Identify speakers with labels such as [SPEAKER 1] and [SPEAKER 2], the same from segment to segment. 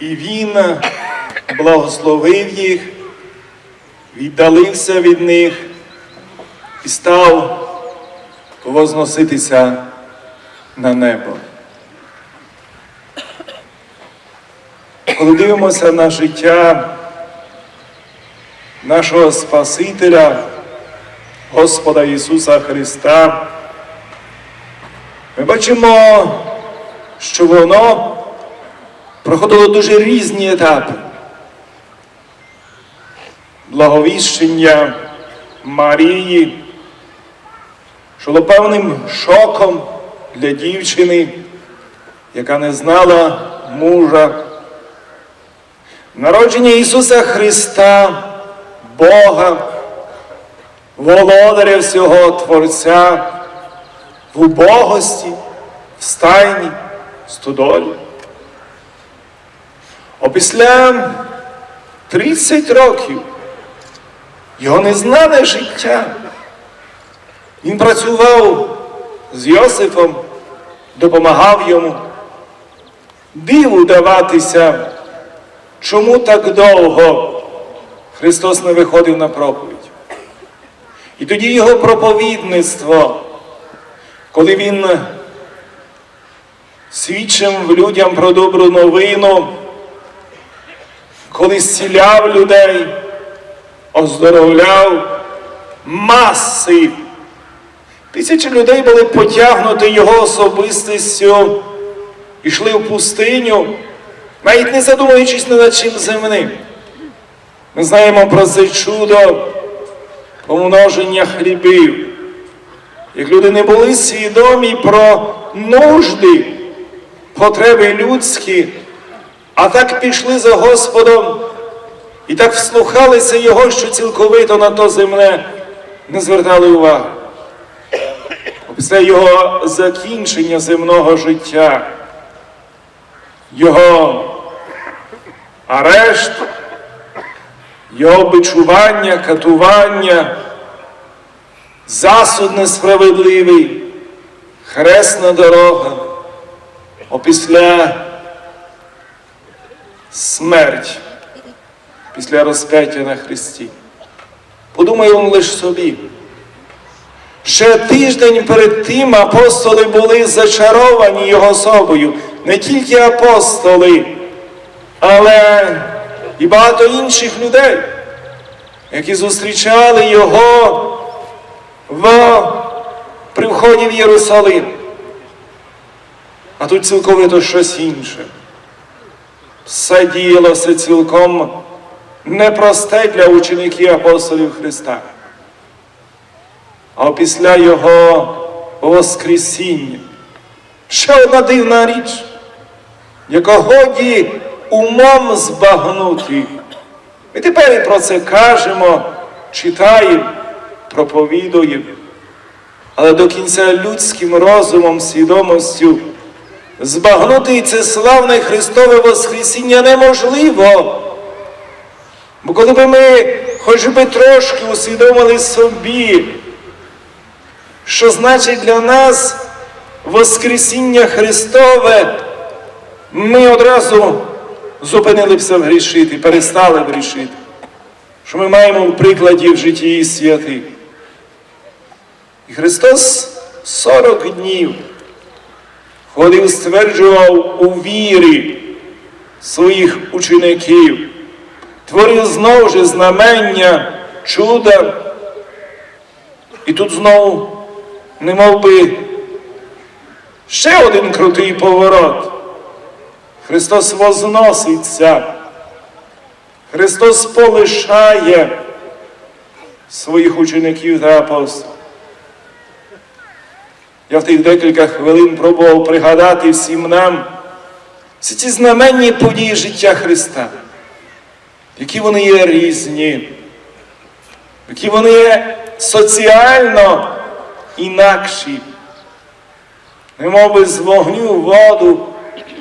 [SPEAKER 1] І він благословив їх, віддалився від них і став возноситися на небо. Коли дивимося на життя нашого Спасителя, Господа Ісуса Христа, ми бачимо, що воно проходило дуже різні етапи. Благовіщення Марії, що було певним шоком для дівчини, яка не знала мужа. Народження Ісуса Христа, Бога, володаря всього Творця, в убогості, в стайні, в стодолі. Опісля 30 років його незнане життя. Він працював з Йосифом, допомагав йому. Диву даватися, чому так довго Христос не виходив на проповідь. І тоді його проповідництво, коли він свідчив людям про добру новину, коли зціляв людей, оздоровляв маси. Тисячі людей були потягнуті його особистістю, йшли в пустиню, навіть не задумуючись над чим земним. Ми знаємо про це чудо помноження хлібів. Як люди не були свідомі про нужди, потреби людські, а так пішли за Господом і так вслухалися Його, що цілковито на то земне не звертали уваги. Після його закінчення земного життя, його арешт, його бичування, катування, засуд несправедливий, хресна дорога, опісля смерть, після розп'яття на Христі. Подумай он лише собі. Ще тиждень перед тим апостоли були зачаровані його особою, не тільки апостоли, але і багато інших людей, які зустрічали його в, при вході в Єрусалим. А тут цілковито щось інше. Все діялося цілком непросте для учеників апостолів Христа. А після Його Воскресіння. Ще одна дивна річ, яка годі умом збагнути. Ми тепер і про це кажемо, читаємо, проповідуємо. Але до кінця людським розумом, свідомостю збагнути це славне Христове Воскресіння неможливо. Бо коли б ми хоч би трошки усвідомили собі, що значить для нас Воскресіння Христове, ми одразу зупинилися б грішити, перестали грішити. Що ми маємо в прикладі в житті святих. І Христос 40 днів ходив, стверджував у вірі своїх учеників, творив знову ж знамення, чуда. І тут знову не мов би ще один крутий поворот. Христос возноситься, Христос полишає своїх учеників та апостолів. Я в тих декілька хвилин пробував пригадати всім нам всі ці знаменні події життя Христа, які вони є різні, які вони є соціально інакші. Немов би з вогню воду,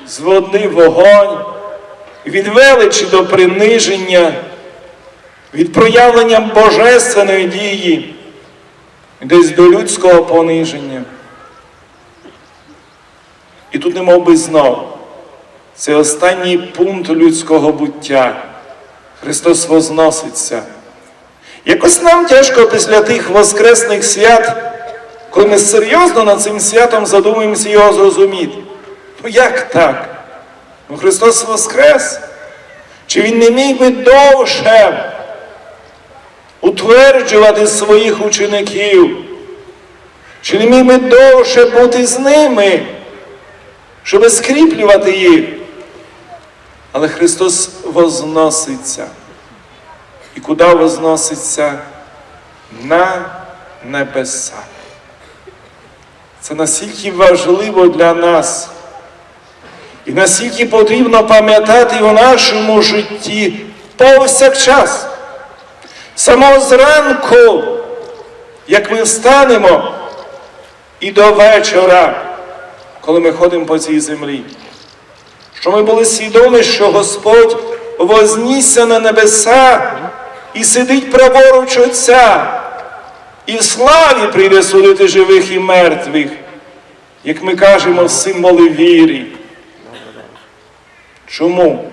[SPEAKER 1] з води вогонь, від величі до приниження, від проявлення божественної дії, десь до людського пониження. І тут немов би знов Це останній пункт людського буття. Христос возноситься. Якось нам тяжко після тих воскресних свят, коли ми серйозно над цим святом задумуємося його зрозуміти. Ну як так? Ну Христос Воскрес? Чи Він не міг би довше утверджувати своїх учеників? Чи не міг би довше бути з ними, щоб скріплювати їх? Але Христос возноситься. І куди возноситься? На небеса. Це настільки важливо для нас. І настільки потрібно пам'ятати в нашому житті повсякчас. Самого зранку, як ми встанемо, і до вечора, коли ми ходимо по цій землі, що ми були свідомі, що Господь вознісся на небеса і сидить праворуч Отця, і в славі прийде судити живих і мертвих, як ми кажемо символи віри. Чому?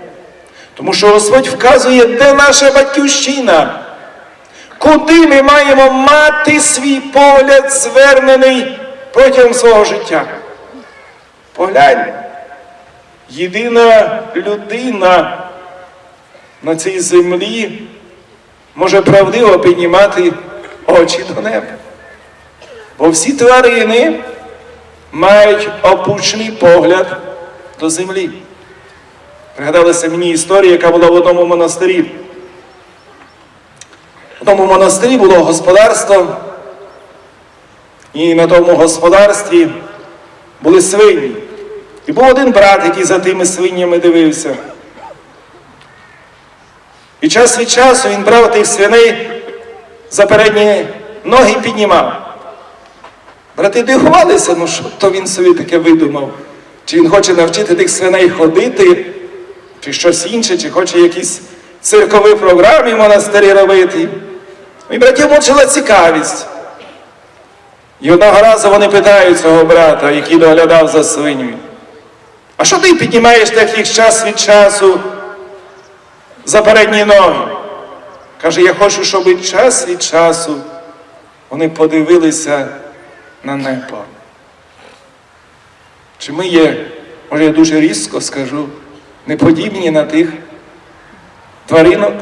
[SPEAKER 1] Тому що Господь вказує, де наша батьківщина, куди ми маємо мати свій погляд звернений протягом свого життя. Поглянь, єдина людина на цій землі може правдиво піднімати очі до неба. Бо всі тварини мають опущений погляд до землі. Пригадалася мені історія, яка була в одному монастирі. В одному монастирі було господарство, і на тому господарстві були свині. І був один брат, який за тими свинями дивився. І час від часу він брав тих свиней за передні ноги піднімав. Брати дивувалися, ну що то він собі таке видумав. Чи він хоче навчити тих свиней ходити, чи щось інше, чи хоче якісь циркові програми в монастирі робити. І братів мучила цікавість. І одного разу вони питають цього брата, який доглядав за свинями. А що ти піднімаєш таких час від часу за передні ноги? Каже, я хочу, щоб час від часу вони подивилися на небо. Чи ми є, може я дуже різко скажу, не подібні на тих тваринок?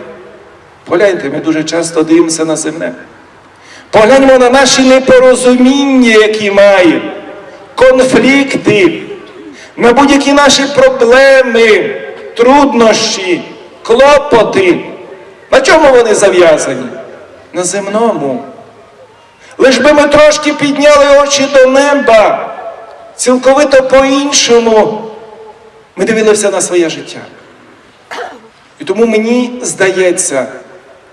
[SPEAKER 1] Погляньте, ми дуже часто дивимося на земне. Погляньмо на наші непорозуміння, які маємо, конфлікти, на будь-які наші проблеми, труднощі, клопоти. На чому вони зав'язані? На земному. Лиш би ми трошки підняли очі до неба, цілковито по-іншому. Ми дивилися на своє життя. І тому мені здається,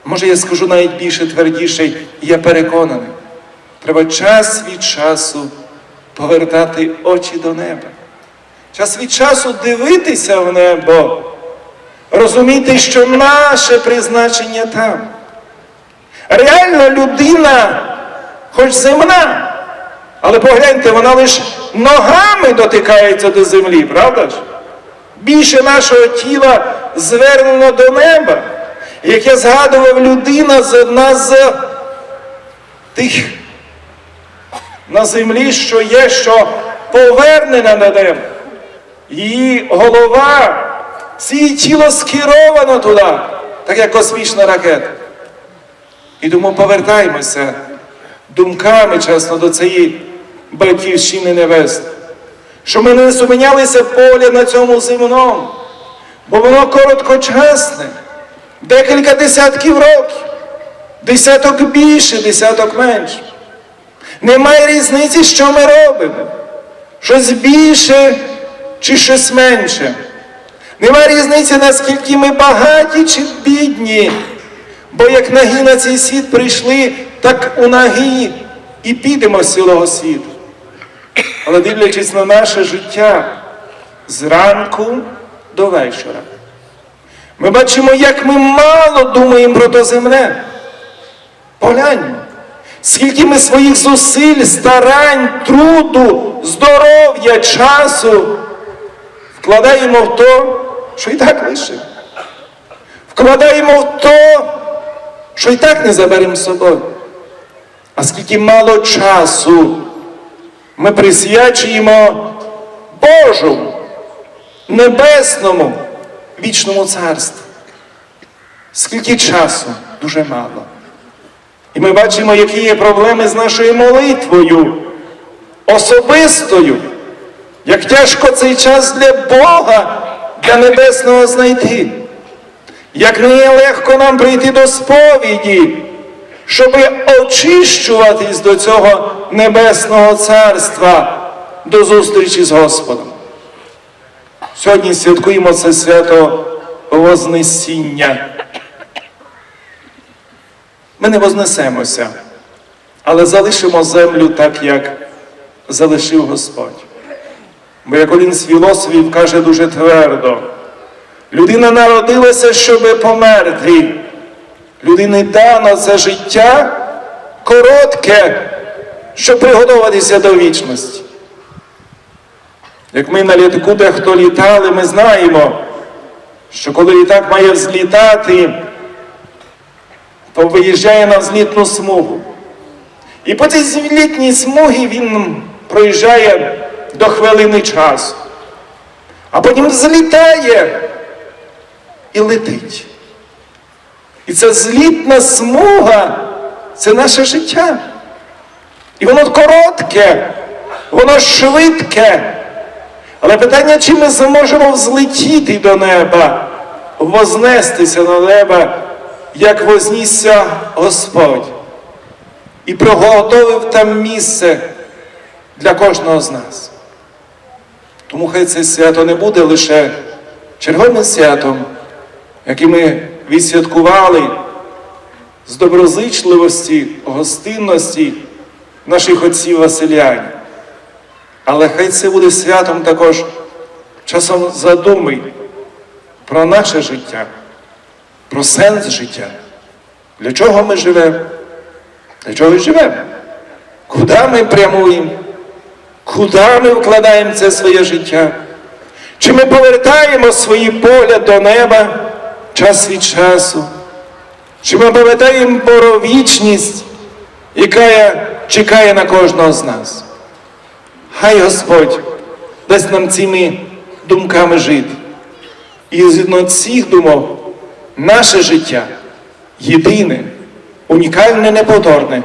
[SPEAKER 1] може я скажу навіть більше твердіше, і я переконаний, треба час від часу повертати очі до неба. Час від часу дивитися в небо, розуміти, що наше призначення там. Реально людина, хоч земна, але погляньте, вона лише ногами дотикається до землі, правда ж? Більше нашого тіла звернено до неба. Як я згадував, людина з одна з тих на землі, що є, що повернена на небо. Її голова, все її тіло скеровано туди, так як космічна ракета. І тому повертаємося думками чесно до цієї батьківщини небес. Що ми не зупинялися погляд на цьому земному, бо воно короткочасне, декілька десятків років, десяток більше, десяток менше. Немає різниці, що ми робимо. Щось більше чи щось менше. Немає різниці, наскільки ми багаті чи бідні. Бо як нагі на цей світ прийшли, так у нагі і підемо з цілого світу. Але дивлячись на наше життя зранку до вечора, ми бачимо, як ми мало думаємо про то земне. Погляньмо, скільки ми своїх зусиль, старань, труду, здоров'я, часу вкладаємо в то, що і так лишимо. Вкладаємо в то, що і так не заберемо з собою. А скільки мало часу ми присвячуємо Божому, небесному, вічному царству. Скільки часу? Дуже мало. І ми бачимо, які є проблеми з нашою молитвою, особистою. Як тяжко цей час для Бога, для Небесного знайти. Як не легко нам прийти до сповіді, щоб очищуватись до цього Небесного Царства, до зустрічі з Господом. Сьогодні святкуємо це свято Вознесіння. Ми не вознесемося, але залишимо землю так, як залишив Господь. Бо як один з філософів каже дуже твердо, людина народилася, щоб померти. Людині дано це життя коротке, щоб приготуватися до вічності. Як ми на літаку дехто літали, ми знаємо, що коли літак має взлітати, то виїжджає на взлітну смугу. І по цій злітній смугі він проїжджає до хвилини часу. А потім злітає і летить. І ця злітна смуга це наше життя. І воно коротке, воно швидке. Але питання, чи ми зможемо взлетіти до неба, вознестися на небо, як вознісся Господь, і приготовив там місце для кожного з нас. Тому хай це свято не буде лише черговим святом, яке ми відсвяткували з доброзичливості, гостинності наших отців Василянів. Але хай це буде святом також часом задуми про наше життя, про сенс життя. Для чого ми живемо? Для чого живемо? Куди ми прямуємо? Куди ми вкладаємо це своє життя? Чи ми повертаємо свої погляд до неба час від часу? Чи ми повертаємо про вічність, яка чекає на кожного з нас? Хай Господь дасть нам цими думками жити. І згідно цих думок наше життя єдине, унікальне, неповторне,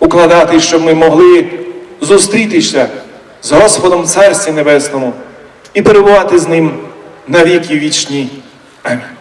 [SPEAKER 1] укладати, щоб ми могли зустрітися з Господом Царстві Небесному і перебувати з Ним на віки вічні. Амінь.